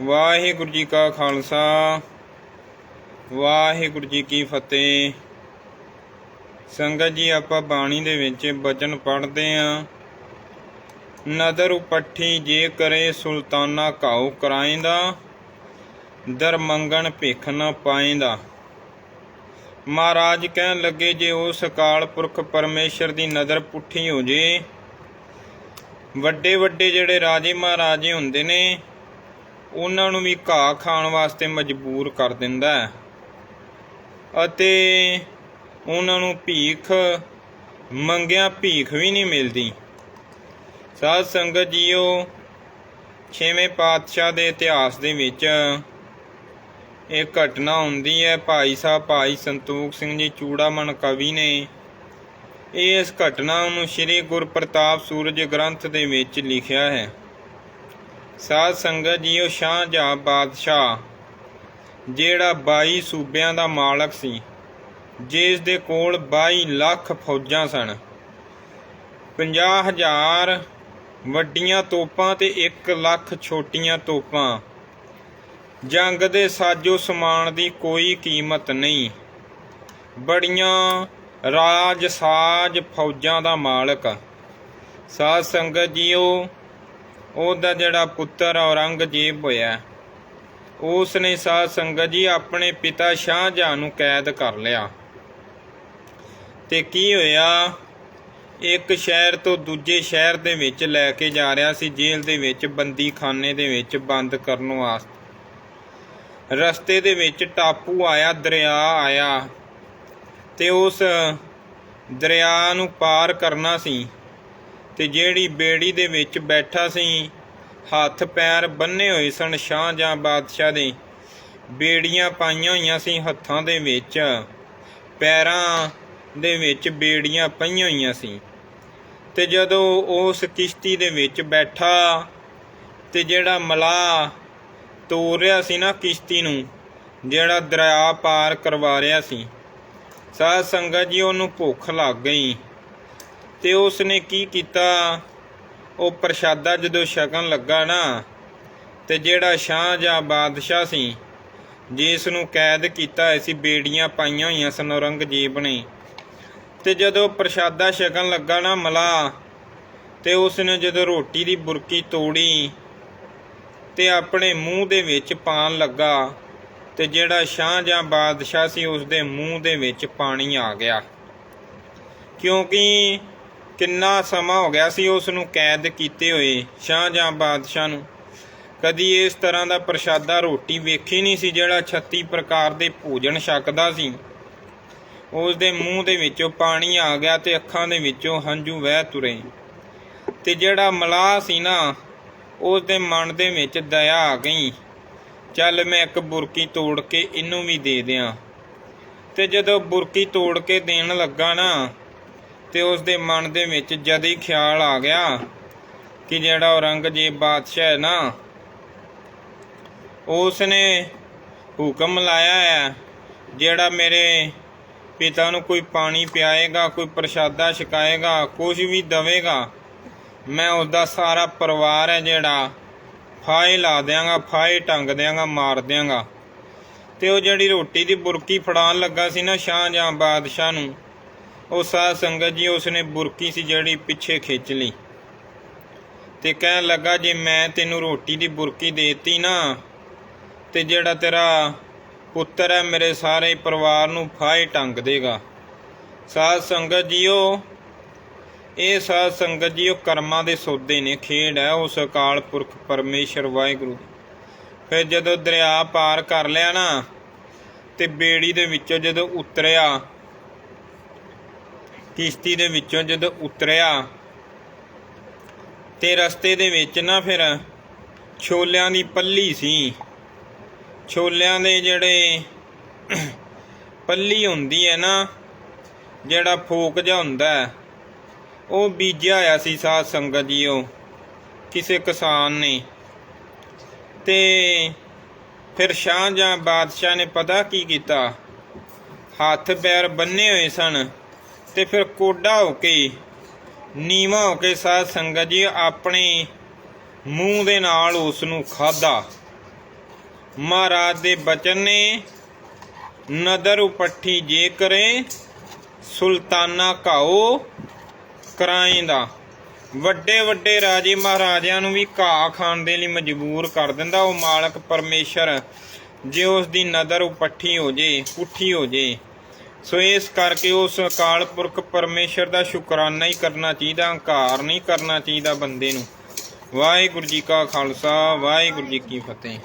ਵਾਹਿਗੁਰੂ ਜੀ ਕਾ ਖਾਲਸਾ, ਵਾਹਿਗੁਰੂ ਜੀ ਕੀ ਫਤਿਹ। ਸੰਗਤ ਜੀ, ਆਪਾਂ ਬਾਣੀ ਦੇ ਵਿੱਚ ਬਚਨ ਪੜ੍ਹਦੇ ਆਂ। ਨਦਰ ਉਪੱਠੀ ਜੇ ਕਰੇ ਸੁਲਤਾਨਾ ਘਾਉ ਕਰਾਇੰਦਾ ਦਰ ਮੰਗਣ ਭਿਖ ਨਾ ਪਾਇੰਦਾ ਮਹਾਰਾਜ ਕਹਿਣ ਲੱਗੇ, ਜੇ ਉਹ ਅਕਾਲ ਪੁਰਖ ਪਰਮੇਸ਼ਰ ਦੀ ਨਜ਼ਰ ਪੁੱਠੀ ਹੋ ਜੇ ਵੱਡੇ ਵੱਡੇ ਜਿਹੜੇ ਰਾਜੇ ਮਹਾਰਾਜੇ ਹੁੰਦੇ ਨੇ ਉਹਨਾਂ ਨੂੰ ਵੀ ਘਾਹ ਖਾਣ ਵਾਸਤੇ ਮਜਬੂਰ ਕਰ ਦਿੰਦਾ ਹੈ। ਅਤੇ ਉਹਨਾਂ ਨੂੰ ਭੀਖ, ਮੰਗਿਆ ਭੀਖ ਵੀ ਨਹੀਂ ਮਿਲਦੀ। ਸਾਧ ਸੰਗਤ ਜੀਓ, ਛੇਵੇਂ ਪਾਤਸ਼ਾਹ ਦੇ ਇਤਿਹਾਸ ਦੇ ਵਿੱਚ ਇਹ ਘਟਨਾ ਹੁੰਦੀ ਹੈ। ਭਾਈ ਸਾਹਿਬ, ਭਾਈ ਸੰਤੋਖ ਸਿੰਘ ਜੀ, ਚੂੜਾਮਣ ਕਵੀ ਨੇ ਇਸ ਘਟਨਾ ਨੂੰ ਸ੍ਰੀ ਗੁਰਪ੍ਰਤਾਪ ਸੂਰਜ ਗ੍ਰੰਥ ਦੇ ਵਿੱਚ ਲਿਖਿਆ ਹੈ। ਸਾਧ ਸੰਗਤ ਜੀਓ ਸ਼ਾਹਜਹਾਂ ਬਾਦਸ਼ਾਹ, ਜਿਹੜਾ 22 ਸੂਬਿਆਂ ਦਾ ਮਾਲਕ ਸੀ, ਜਿਸ ਦੇ ਕੋਲ 22 ਲੱਖ ਫੌਜਾਂ ਸਨ। 50000 ਵੱਡੀਆਂ ਤੋਪਾਂ ਤੇ 1 ਲੱਖ ਛੋਟੀਆਂ ਤੋਪਾਂ। ਜੰਗ ਦੇ ਸਾਜੋ ਸਮਾਨ ਦੀ ਕੋਈ ਕੀਮਤ ਨਹੀਂ। ਬੜੀਆਂ ਰਾਜ ਸਾਜ ਫੌਜਾਂ ਦਾ ਮਾਲਕ। ਸਾਧ ਸੰਗਤ ਜੀਓ ਉਹਦਾ ਜਿਹੜਾ ਪੁੱਤਰ ਔਰੰਗਜ਼ੇਬ ਹੋਇਆ ਉਸ ਨੇ ਸਾਧ ਸੰਗਤ ਜੀ ਆਪਣੇ ਪਿਤਾ ਸ਼ਾਹਜਹਾਂ ਨੂੰ ਕੈਦ ਕਰ ਲਿਆ। ਤੇ ਕੀ ਹੋਇਆ? ਇੱਕ ਸ਼ਹਿਰ ਤੋਂ ਦੂਜੇ ਸ਼ਹਿਰ ਦੇ ਵਿੱਚ ਲੈ ਕੇ ਜਾ ਰਿਹਾ ਸੀ, ਜੇਲ੍ਹ ਦੇ ਵਿੱਚ, ਬੰਦੀਖਾਨੇ ਦੇ ਵਿੱਚ ਬੰਦ ਕਰਨ ਵਾਸਤੇ। ਰਸਤੇ ਦੇ ਵਿੱਚ ਟਾਪੂ ਆਇਆ, ਦਰਿਆ ਆਇਆ, ਤੇ ਉਸ ਦਰਿਆ ਨੂੰ ਪਾਰ ਕਰਨਾ ਸੀ। ਤੇ ਜਿਹੜੀ ਬੇੜੀ ਦੇ ਵਿੱਚ ਬੈਠਾ ਸੀ, ਹੱਥ ਪੈਰ ਬੰਨੇ ਹੋਏ ਸਨ ਸ਼ਾਹ ਜਾਂ ਬਾਦਸ਼ਾਹ ਦੇ। ਬੇੜੀਆਂ ਪਾਈਆਂ ਹੋਈਆਂ ਸੀ ਹੱਥਾਂ ਦੇ ਵਿੱਚ, ਪੈਰਾਂ ਦੇ ਵਿੱਚ ਬੇੜੀਆਂ ਪਈਆਂ ਹੋਈਆਂ ਸੀ। ਤੇ ਜਦੋਂ ਉਸ ਕਿਸ਼ਤੀ ਦੇ ਵਿੱਚ ਬੈਠਾ ਤੇ ਜਿਹੜਾ ਮਲਾ ਤੋਰ ਰਿਹਾ ਸੀ ਨਾ ਕਿਸ਼ਤੀ ਨੂੰ, ਜਿਹੜਾ ਦਰਿਆ ਪਾਰ ਕਰਵਾ ਰਿਹਾ ਸੀ, ਸਾਧ ਸੰਗਤ ਜੀ, ਉਹਨੂੰ ਭੁੱਖ ਲੱਗ ਗਈ। ਤੇ ਉਸ ਨੇ ਕੀ ਕੀਤਾ? ਉਹ ਪ੍ਰਸ਼ਾਦਾ ਜਦੋਂ ਛਕਣ ਲੱਗਾ ਨਾ, ਤੇ ਜਿਹੜਾ ਸ਼ਾਹ ਜਾਂ ਬਾਦਸ਼ਾਹ ਸੀ, ਜਿਸ ਨੂੰ ਕੈਦ ਕੀਤਾ ਹੋਇਆ ਸੀ, ਬੇੜੀਆਂ ਪਾਈਆਂ ਹੋਈਆਂ ਸਨ, ਔਰੰਗਜ਼ੇਬ ਨੇ। ਤੇ ਜਦੋਂ ਪ੍ਰਸ਼ਾਦਾ ਛਕਣ ਲੱਗਾ ਨਾ ਮਲਾ, ਤੇ ਉਸ ਨੇ ਜਦੋਂ ਰੋਟੀ ਦੀ ਬੁਰਕੀ ਤੋੜੀ, ਤੇ ਆਪਣੇ ਮੂੰਹ ਦੇ ਵਿੱਚ ਪਾਣ ਲੱਗਾ, ਤੇ ਜਿਹੜਾ ਸ਼ਾਹ ਜਾਂ ਬਾਦਸ਼ਾਹ ਸੀ ਉਸ ਦੇ ਮੂੰਹ ਦੇ ਵਿੱਚ ਪਾਣੀ ਆ ਗਿਆ। ਕਿਉਂਕਿ ਕਿੰਨਾ ਸਮਾਂ ਹੋ ਗਿਆ ਸੀ ਉਸ ਨੂੰ ਕੈਦ ਕੀਤੇ ਹੋਏ ਸ਼ਾਹ ਜਾਂ ਬਾਦਸ਼ਾਹ ਨੂੰ। ਕਦੀ ਇਸ ਤਰ੍ਹਾਂ ਦਾ ਪ੍ਰਸ਼ਾਦਾ ਰੋਟੀ ਵੇਖੀ ਨਹੀਂ ਸੀ ਜਿਹੜਾ 36 ਪ੍ਰਕਾਰ ਦੇ ਭੋਜਨ ਛਕਦਾ ਸੀ। ਉਸ ਦੇ ਮੂੰਹ ਦੇ ਵਿੱਚੋਂ ਪਾਣੀ ਆ ਗਿਆ ਤੇ ਅੱਖਾਂ ਦੇ ਵਿੱਚੋਂ ਹੰਝੂ ਵਹਿ ਤੁਰੇ। ਤੇ ਜਿਹੜਾ ਮਲਾਹ ਸੀ ਨਾ, ਉਸ ਦੇ ਮਨ ਦੇ ਵਿੱਚ ਦਇਆ ਆ ਗਈ। ਚੱਲ ਮੈਂ ਇੱਕ ਬੁਰਕੀ ਤੋੜ ਕੇ ਇਹਨੂੰ ਵੀ ਦੇ ਦਿਆਂ। ਤੇ ਜਦੋਂ ਬੁਰਕੀ ਤੋੜ ਕੇ ਦੇਣ ਲੱਗਾ ਨਾ ਤੇ ਉਸ ਦੇ ਮਨ ਦੇ ਵਿੱਚ ਜਦ ਹੀ ਖਿਆਲ ਆ ਗਿਆ ਕਿ ਜਿਹੜਾ ਔਰੰਗਜ਼ੇਬ ਬਾਦਸ਼ਾਹ ਹੈ ਨਾ ਉਸ ਨੇ ਹੁਕਮ ਲਾਇਆ ਹੈ, ਜਿਹੜਾ ਮੇਰੇ ਪਿਤਾ ਨੂੰ ਕੋਈ ਪਾਣੀ ਪਿਆਏਗਾ, ਕੋਈ ਪ੍ਰਸ਼ਾਦਾ ਛਕਾਏਗਾ ਕੁਝ ਵੀ ਦਵੇਗਾ, ਮੈਂ ਉਸ ਦਾ ਸਾਰਾ ਪਰਿਵਾਰ ਹੈ ਜਿਹੜਾ ਫਾਇ ਲਾ ਦਿਆਂਗਾ ਫਾਇ ਟੰਗ ਦਿਆਂਗਾ, ਮਾਰ ਦਿਆਂਗਾ। ਤੇ ਉਹ ਜਿਹੜੀ ਰੋਟੀ ਦੀ ਬੁਰਕੀ ਫੜਾਉਣ ਲੱਗਾ ਸੀ ਨਾ ਸ਼ਾਹ ਜਾਂ ਬਾਦਸ਼ਾਹ ਨੂੰ ਉਹ ਸਾਧ ਸੰਗਤ ਜੀ, ਉਸਨੇ ਬੁਰਕੀ ਸੀ ਜਿਹੜੀ ਪਿੱਛੇ ਖਿੱਚ ਲਈ। ਤੇ ਕਹਿਣ ਲੱਗਾ, ਜੇ ਮੈਂ ਤੈਨੂੰ ਰੋਟੀ ਦੀ ਬੁਰਕੀ ਦੇਤੀ ਨਾ, ਤੇ ਜਿਹੜਾ ਤੇਰਾ ਪੁੱਤਰ ਹੈ, ਮੇਰੇ ਸਾਰੇ ਪਰਿਵਾਰ ਨੂੰ ਫਾਇ ਟੰਗ ਦੇਗਾ। ਸਾਧ ਸੰਗਤ ਜੀਓ, ਇਹ ਸਾਧ ਸੰਗਤ ਜੀਓ ਕਰਮਾਂ ਦੇ ਸੌਦੇ ਨੇ, ਖੇਡ ਹੈ ਉਸ ਅਕਾਲ ਪੁਰਖ ਪਰਮੇਸ਼ਰ ਵਾਹਿਗੁਰੂ। ਫਿਰ ਜਦੋਂ ਦਰਿਆ ਪਾਰ ਕਰ ਲਿਆ ਨਾ, ਤੇ ਬੇੜੀ ਦੇ ਵਿੱਚੋਂ ਜਦੋਂ ਉਤਰਿਆ ਕਿਸ਼ਤੀ ਦੇ ਵਿੱਚੋਂ ਜਦੋਂ ਉਤਰਿਆ ਤੇ ਰਸਤੇ ਦੇ ਵਿੱਚ ਨਾ ਫਿਰ ਛੋਲਿਆਂ ਦੀ ਪੱਲੀ ਸੀ। ਛੋਲਿਆਂ ਦੇ ਜਿਹੜੇ ਪੱਲੀ ਹੁੰਦੀ ਹੈ ਨਾ, ਜਿਹੜਾ ਫੋਕ ਜਿਹਾ ਹੁੰਦਾ ਉਹ ਬੀਜਿਆ ਹੋਇਆ ਸੀ ਸਾਧ ਸੰਗਤ ਜੀਓ, ਕਿਸੇ ਕਿਸਾਨ ਨੇ। ਤੇ ਫਿਰ ਸ਼ਾਹ ਜਾਂ ਬਾਦਸ਼ਾਹ ਨੇ ਪਤਾ ਕੀ ਕੀਤਾ? ਹੱਥ ਪੈਰ ਬੰਨੇ ਹੋਏ ਸਨ। ਤੇ ਫਿਰ ਕੋਡਾ ਹੋ ਕੇ, ਨੀਵਾ ਹੋ ਕੇ ਸਾਧ ਸੰਗਤ ਜੀ ਆਪਣੇ ਮੂੰਹ ਦੇ ਨਾਲ ਉਸ ਨੂੰ ਖਾਦਾ ਮਹਾਰਾਜ ਦੇ ਬਚਨ ਨੇ ਨਦਰ ਉਪੱਠੀ ਜੇ ਕਰੇ, ਸੁਲਤਾਨਾ ਘਾਓ ਕਰਾਏ ਦਾ ਵੱਡੇ ਵੱਡੇ ਰਾਜੇ ਮਹਾਰਾਜਿਆਂ ਨੂੰ ਵੀ ਘਾਹ ਖਾਣ ਦੇ ਲਈ ਮਜਬੂਰ ਕਰ ਦਿੰਦਾ। ਉਹ ਮਾਲਕ ਪਰਮੇਸ਼ਰ, ਜੇ ਉਸ ਦੀ ਨਦਰ ਉਪੱਠੀ ਹੋ ਜੇ, ਪੁੱਠੀ ਹੋ ਜੇ ਸੋ ਇਸ ਕਰਕੇ ਉਸ ਅਕਾਲ ਪੁਰਖ ਪਰਮੇਸ਼ਰ ਦਾ ਸ਼ੁਕਰਾਨਾ ਹੀ ਕਰਨਾ ਚਾਹੀਦਾ, ਹੰਕਾਰ ਨਹੀਂ ਕਰਨਾ ਚਾਹੀਦਾ ਬੰਦੇ ਨੂੰ। ਵਾਹਿਗੁਰੂ ਜੀ ਕਾ ਖਾਲਸਾ, ਵਾਹਿਗੁਰੂ ਜੀ ਕੀ ਫਤਿਹ।